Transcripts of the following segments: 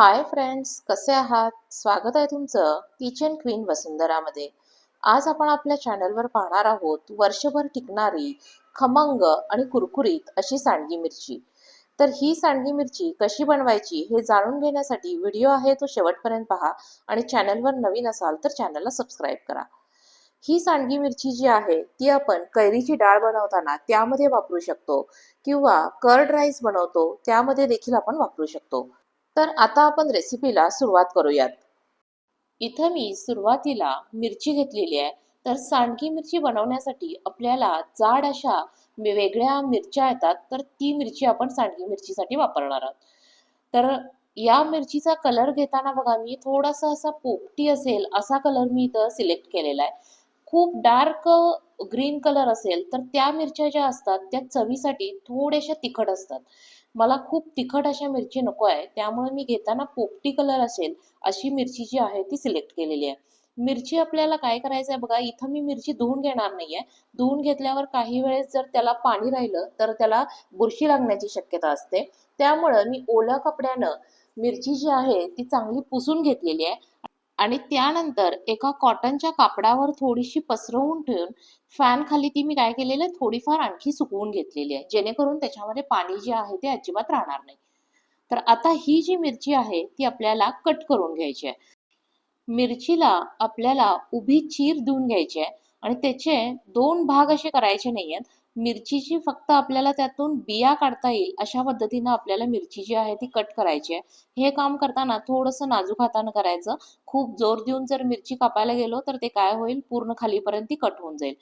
Hi friends कसे आहात? स्वागत आहे तुमचं किचन क्वीन वसुंधरामध्ये. आज आपण आपल्या चॅनलवर पाहणार आहोत वर्षभर टिकणारी खमंग आणि कुरकुरीत अशी सांडगी मिरची. तर ही सांडगी मिरची कशी बनवायची हे जाणून घेण्यासाठी व्हिडिओ आहे तो शेवटपर्यंत पहा आणि चॅनलवर नवीन असाल तर चॅनलला सबस्क्राईब करा. ही सांडगी मिरची जी आहे ती आपण कैरीची डाळ बनवताना त्यामध्ये वापरू शकतो किंवा कर्ड राईस बनवतो त्यामध्ये देखील आपण वापरू शकतो. तर आता आपण रेसिपीला सुरुवात करूयात. इथं मी सुरुवातीला मिरची घेतलेली आहे. तर सांडगी मिरची बनवण्यासाठी आपल्याला जाड अशा वेगळ्या मिरच्या येतात. तर ती मिरची आपण सांडगी मिरचीसाठी वापरणार आहोत. तर या मिरचीचा कलर घेताना बघा मी थोडासा असा पोपटी असेल असा कलर मी इथं सिलेक्ट केलेला आहे. खूप डार्क ग्रीन कलर असेल तर त्या मिरच्या ज्या असतात त्या चवीसाठी थोड्याशा तिखट असतात. मला खूप तिखट अशा मिरची नको आहे त्यामुळे मी घेताना पोपटी कलर असेल अशी मिरची जी आहे ती सिलेक्ट केलेली आहे. मिरची आपल्याला काय करायचं आहे बघा इथं मी मिरची धुवून घेणार नाहीये. धुवून घेतल्यावर काही वेळेस जर त्याला पाणी राहिलं तर त्याला बुरशी लागण्याची शक्यता असते. त्यामुळं मी ओल्या कपड्यानं मिरची जी आहे ती चांगली पुसून घेतलेली आहे. आणि त्यानंतर एका कॉटनच्या कापडावर थोडीशी पसरवून ठेवून फॅन खाली ती मी काय केलेलं आहे? थोडीफार आणखी सुकवून घेतलेली आहे. जेणेकरून त्याच्यामध्ये पाणी जे आहे ते अजिबात राहणार नाही. तर आता ही जी मिरची आहे ती आपल्याला कट करून घ्यायची आहे. मिरचीला आपल्याला उभी चीर देऊन घ्यायची आहे. आणि त्याचे दोन भाग असे करायचे नाही आहेत मिरचीची फक्त आपल्याला त्यातून बिया काढता येईल अशा पद्धतीनं आपल्याला मिरची जी आहे ती कट करायची आहे. हे काम करताना थोडंसं नाजूक हातानं करायचं. खूप जोर देऊन जर मिरची कापायला गेलो तर ते काय होईल? पूर्ण खालीपर्यंत ती कट होऊन जाईल.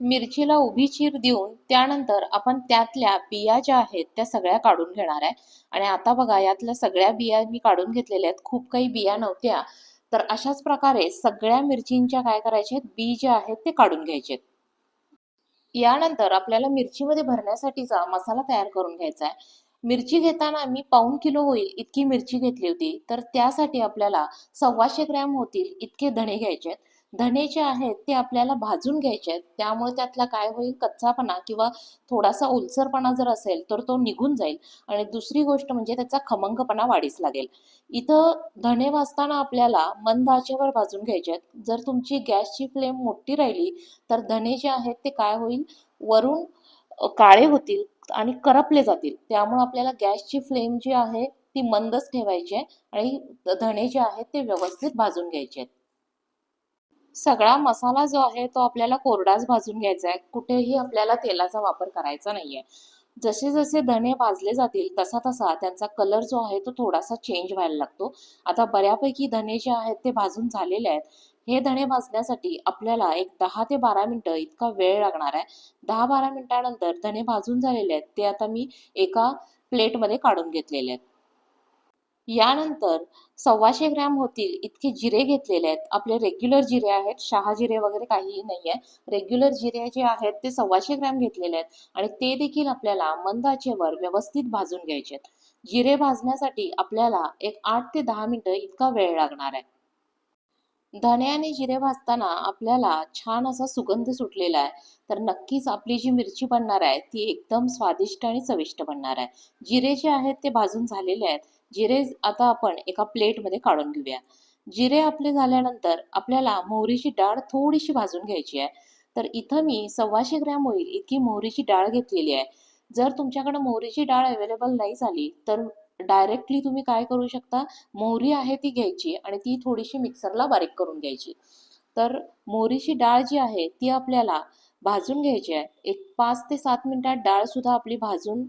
मिरचीला उभी चीर देऊन त्यानंतर आपण त्यातल्या बिया ज्या आहेत त्या सगळ्या काढून घेणार आहे. आणि आता बघा यातल्या सगळ्या बिया मी काढून घेतलेल्या आहेत. खूप काही बिया नव्हत्या. तर अशाच प्रकारे सगळ्या मिरचींच्या काय करायच्या आहेत? बी जे आहेत ते काढून घ्यायचे आहेत. यानंतर आपल्याला मिरचीमध्ये भरण्यासाठीचा मसाला तयार करून घ्यायचा आहे. मिरची घेताना मी पाऊण किलो होईल इतकी मिरची घेतली होती. तर त्यासाठी आपल्याला सव्वाशे ग्रॅम होतील इतके धणे घ्यायचे आहेत. धणे जे आहेत ते आपल्याला भाजून घ्यायचे आहेत. त्यामुळे त्यातला काय होईल? कच्चापणा किंवा थोडासा ओलसरपणा जर असेल तर तो निघून जाईल. आणि दुसरी गोष्ट म्हणजे त्याचा खमंगपणा वाढीस लागेल. इथं धणे भाजताना आपल्याला मंद आचेवर भाजून घ्यायचे आहेत. जर तुमची गॅसची फ्लेम मोठी राहिली तर धणे जे आहेत ते काय होईल? वरून काळे होतील आणि करपले जातील. त्यामुळे आपल्याला गॅसची फ्लेम जी आहे ती मंदच ठेवायची आहे आणि धणे जे आहेत ते व्यवस्थित भाजून घ्यायचे आहेत. सगळा मसाला जो आहे तो आपल्याला कोरडाच भाजून घ्यायचा आहे. कुठेही आपल्याला तेलाचा वापर करायचा नाहीये. जसे जसे धणे भाजले जातील तसा तसा त्यांचा कलर जो आहे तो थोडासा चेंज व्हायला लागतो. आता बऱ्यापैकी धणे जे आहेत ते भाजून झालेले आहेत. हे धणे भाजण्यासाठी आपल्याला एक दहा ते बारा मिनटं इतका वेळ लागणार आहे. दहा बारा मिनिटानंतर धणे भाजून झालेले आहेत ते आता मी एका प्लेटमध्ये काढून घेतलेले आहेत. यानंतर सव्वाशे ग्रॅम होतील इतके जिरे घेतलेले आहेत. आपले रेग्युलर जिरे आहेत शहा जिरे वगैरे काहीही नाही आहे रेग्युलर जिरे जे आहेत ते सव्वाशे ग्रॅम घेतलेले आहेत. आणि ते देखील आपल्याला मंद आचेवर व्यवस्थित भाजून घ्यायचे आहेत. जिरे भाजण्यासाठी आपल्याला एक आठ ते दहा मिनिटं इतका वेळ लागणार आहे. धने आणि जिरे भाजताना आपल्याला छान असा सुगंध सुटलेला आहे. तर नक्कीच आपली जी मिरची बनणार आहे ती एकदम स्वादिष्ट आणि चविष्ट बनणार आहे. जिरे जे आहेत ते भाजून झालेले आहेत. जिरे आता आपण एका प्लेटमध्ये काढून घेऊया. जिरे आपले झाल्यानंतर आपल्याला मोहरीची डाळ थोडीशी भाजून घ्यायची आहे. तर इथं मी सव्वाशे ग्रॅम होईल इतकी मोहरीची डाळ घेतलेली आहे. जर तुमच्याकडे मोहरीची डाळ अवेलेबल नाही झाली तर डायरेक्टली तुम्ही काय करू शकता? मोहरी आहे ती घ्यायची आणि ती थोडीशी मिक्सरला बारीक करून घ्यायची. तर मोहरीची डाळ जी आहे ती आपल्याला भाजून घ्यायची आहे. एक पाच ते सात मिनिटात डाळ सुद्धा आपली भाजून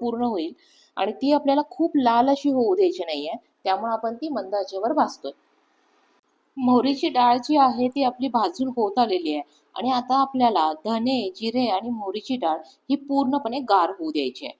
पूर्ण होईल. आणि ती आपल्याला खूप लाल अशी होऊ द्यायची नाहीये. त्यामुळे आपण ती मंद आचेवर भाजतोय. मोहरीची डाळ जी आहे ती आपली भाजून होत आलेली आहे. आणि आता आपल्याला धने जिरे आणि मोहरीची डाळ ही पूर्णपणे गार होऊ द्यायची आहे.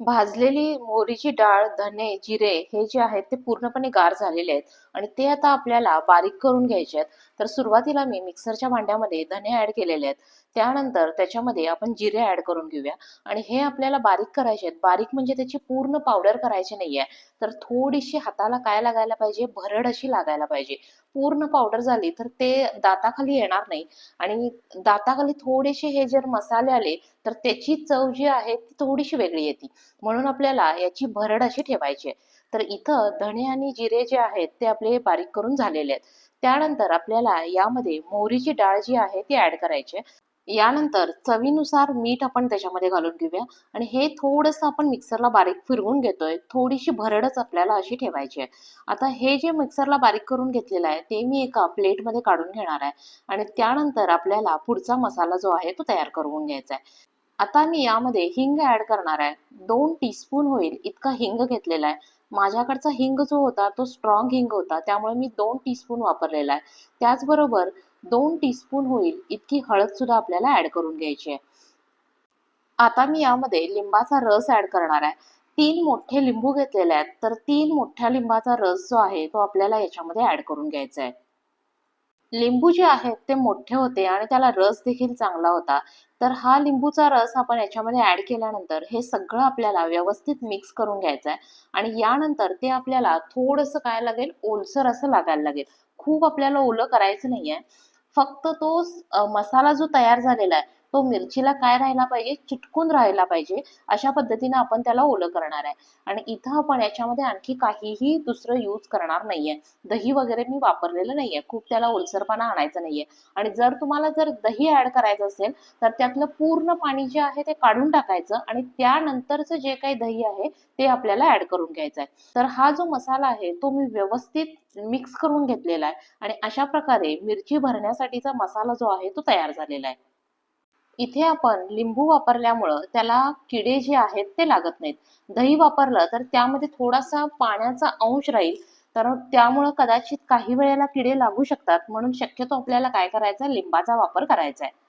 भाजलेली मोहरीची डाळ धने जिरे हे जे आहेत ते पूर्णपणे गार झालेले आहेत. आणि ते आता आपल्याला बारीक करून घ्यायचे आहेत. तर सुरुवातीला मी मिक्सरच्या भांड्यामध्ये धने ऍड केलेले आहेत. त्यानंतर त्याच्यामध्ये आपण जिरे ऍड करून घेऊया. आणि हे आपल्याला बारीक करायचे आहेत. बारीक म्हणजे त्याची पूर्ण पावडर करायची नाहीये. तर थोडीशी हाताला काय लागायला पाहिजे? भरड अशी लागायला पाहिजे. पूर्ण पावडर झाली तर ते दाताखाली येणार नाही. आणि दाताखाली थोडेसे हे जर मसाले आले तर त्याची चव जी आहे ती थोडीशी वेगळी येते. म्हणून आपल्याला याची भरड अशी ठेवायची आहे. तर इथं धणे आणि जिरे जे आहेत ते आपले बारीक करून झालेले आहेत. त्यानंतर आपल्याला यामध्ये मोहरीची डाळ जी आहे ती ऍड करायची आहे. यानंतर चवीनुसार मीठ आपण त्याच्यामध्ये घालून घेऊया. आणि हे थोडंसं आपण मिक्सरला बारीक फिरवून घेतोय. थोडीशी भरडच आपल्याला अशी ठेवायची आहे. आता हे जे मिक्सरला बारीक करून घेतलेलं आहे ते मी एका प्लेटमध्ये काढून घेणार आहे. आणि त्यानंतर आपल्याला पुढचा मसाला जो आहे तो तयार करून घ्यायचा आहे. आता मी यामध्ये हिंग ऍड करणार आहे. दोन टीस्पून होईल इतका हिंग घेतलेला आहे. माझ्याकडचा हिंग जो होता तो स्ट्रॉंग हिंग होता. त्यामुळे मी दोन टीस्पून वापरलेला आहे. त्याचबरोबर दोन टीस्पून होईल इतकी हळद सुद्धा आपल्याला ऍड करून घ्यायची आहे. आता मी यामध्ये लिंबाचा रस ऍड करणार आहे. तीन मोठे लिंबू घेतलेले आहेत. तर तीन मोठ्या लिंबाचा रस जो आहे तो आपल्याला याच्यामध्ये ऍड करून घ्यायचा आहे. लिंबू जे आहेत ते मोठे होते आणि त्याला रस देखील चांगला होता. तर हा लिंबूचा रस आपण याच्यामध्ये ऍड केल्यानंतर हे सगळं आपल्याला व्यवस्थित मिक्स करून घ्यायचं आहे. आणि यानंतर ते आपल्याला थोडंसं काय लागेल? ओलसर असं लागायला लागेल. खूप आपल्याला ओलं करायचं नाहीये. फक्त तो मसाला जो तयार झालेला आहे तो मिरचीला काय राहायला पाहिजे? चिटकून राहायला पाहिजे. अशा पद्धतीने आपण त्याला ओलं करणार आहे. आणि इथं आपण याच्यामध्ये आणखी काहीही दुसरं यूज करणार नाहीये. दही वगैरे मी वापरलेलं नाहीये. खूप त्याला ओलसरपणा आणायचा नाहीये. आणि जर तुम्हाला जर दही ऍड करायचं असेल तर त्यातलं पूर्ण पाणी जे आहे ते काढून टाकायचं आणि त्यानंतरचं जे काही दही आहे ते आपल्याला ऍड करून घ्यायचं आहे तर हा जो मसाला आहे तो मी व्यवस्थित मिक्स करून घेतलेला आहे. आणि अशा प्रकारे मिरची भरण्यासाठीचा मसाला जो आहे तो तयार झालेला आहे. इथे आपण लिंबू वापरल्यामुळं त्याला किडे जे आहेत ते लागत नाहीत. दही वापरलं तर त्यामध्ये थोडासा पाण्याचा अंश राहील. तर त्यामुळं कदाचित काही वेळेला किडे लागू शकतात. म्हणून शक्यतो आपल्याला काय करायचा आहे लिंबाचा वापर करायचा आहे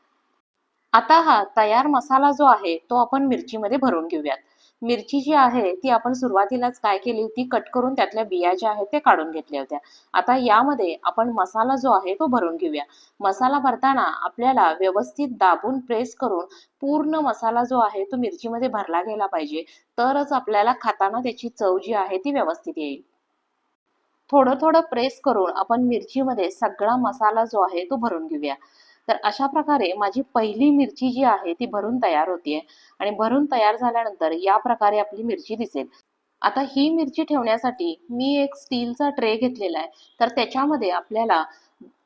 आता हा तयार मसाला जो आहे तो आपण मिरचीमध्ये भरून घेऊयात. मिरची जी आहे ती आपण सुरुवातीलाच काय केली होती कट करून त्यातल्या बिया ज्या आहेत ते काढून घेतल्या होत्या. आता यामध्ये आपण मसाला जो आहे तो भरून घेऊया. मसाला भरताना आपल्याला व्यवस्थित दाबून प्रेस करून पूर्ण मसाला जो आहे तो मिरचीमध्ये भरला गेला पाहिजे. तरच आपल्याला खाताना त्याची चव जी आहे ती व्यवस्थित येईल. थोडं थोडं प्रेस करून आपण मिरचीमध्ये सगळा मसाला जो आहे तो भरून घेऊया. तर अशा प्रकारे माझी पहिली मिरची जी आहे ती भरून तयार होतीये. आणि भरून तयार झाल्यानंतर या प्रकारे आपली मिरची दिसेल. आता ही मिरची ठेवण्यासाठी मी एक स्टीलचा ट्रे घेतलेला आहे. तर त्याच्यामध्ये आपल्याला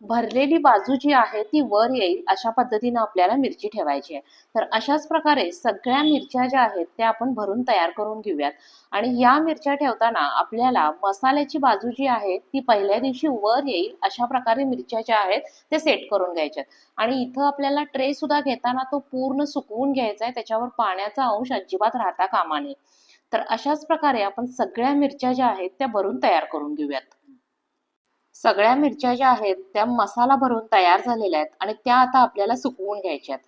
भरलेली बाजू जी आहे ती वर येईल अशा पद्धतीने आपल्याला मिरची ठेवायची आहे. तर अशाच प्रकारे सगळ्या मिरच्या ज्या आहेत त्या आपण भरून तयार करून घेऊयात. आणि या मिरच्या ठेवताना आपल्याला मसाल्याची बाजू जी आहे ती पहिल्या दिवशी वर येईल अशा प्रकारे मिरच्या ज्या आहेत ते सेट करून घ्यायच्यात आणि इथं आपल्याला ट्रे सुद्धा घेताना तो पूर्ण सुकवून घ्यायचा आहे त्याच्यावर पाण्याचा अंश अजिबात राहता कामा नये. तर अशाच प्रकारे आपण सगळ्या मिरच्या ज्या आहेत त्या भरून तयार करून घेऊयात. सगळ्या मिरच्या ज्या आहेत त्या मसाला भरून तयार झालेल्या आहेत आणि त्या आता आपल्याला सुकवून घ्यायच्या आहेत.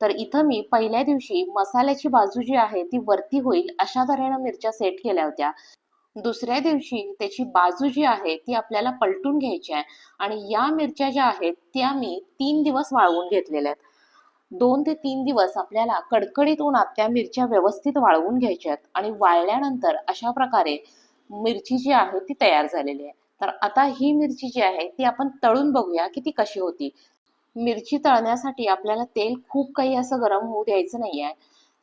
तर इथं मी पहिल्या दिवशी मसाल्याची बाजू जी आहे ती वरती होईल अशा तऱ्हेनं मिरच्या सेट केल्या होत्या. दुसऱ्या दिवशी त्याची बाजू जी आहे ती आपल्याला पलटून घ्यायची आहे आणि या मिरच्या ज्या आहेत त्या मी तीन दिवस वाळवून घेतलेल्या आहेत. दोन ते तीन दिवस आपल्याला कडकडीत उन्हात त्या मिरच्या व्यवस्थित वाळवून घ्यायच्या आहेत आणि वाळल्यानंतर अशा प्रकारे मिरची जी आहे ती तयार झालेली आहे. तर आता ही मिरची जी आहे ती आपण तळून बघूया की ती कशी होती. मिरची तळण्यासाठी आपल्याला तेल खूप काही असं गरम होऊ द्यायचं नाही आहे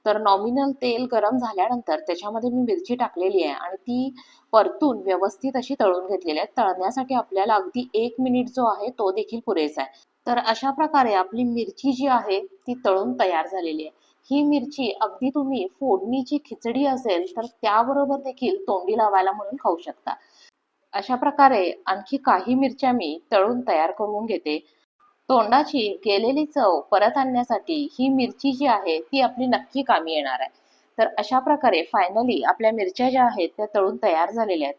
तर नॉमिनल तेल गरम झाल्यानंतर त्याच्यामध्ये मी मिरची टाकलेली आहे आणि ती परतून व्यवस्थित अशी तळून घेतलेली आहे. तळण्यासाठी आपल्याला अगदी एक मिनिट जो आहे तो देखील पुरेसा आहे. तर अशा प्रकारे आपली मिरची जी आहे ती तळून तयार झालेली आहे. ही मिरची अगदी तुम्ही फोडणीची खिचडी असेल तर त्याबरोबर देखील तोंडी लावायला म्हणून खाऊ शकता. अशा प्रकारे आणखी काही मिरच्या मी तळून तयार करून घेते. तोंडाची गेलेली चव परत आणण्यासाठी ही मिरची जी आहे ती आपली नक्की कामी येणार आहे. तर अशा प्रकारे फायनली आपल्या मिरच्या ज्या आहेत त्या तळून तयार झालेल्या आहेत.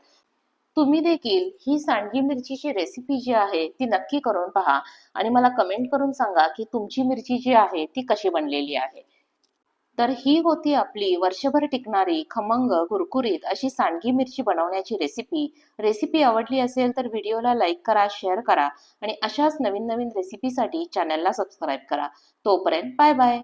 तुम्ही देखील ही सांडगी मिरचीची रेसिपी जी आहे ती नक्की करून पहा आणि मला कमेंट करून सांगा की तुमची मिरची जी आहे ती कशी बनलेली आहे. तर ही होती आपली वर्षभर टिकणारी खमंग कुरकुरीत अशी सांडगी मिरची बनवण्याची रेसिपी रेसिपी आवडली असेल तर व्हिडिओला लाईक करा शेअर करा आणि अशाच नवीन नवीन रेसिपीसाठी चॅनलला सबस्क्राईब करा. तोपर्यंत बाय बाय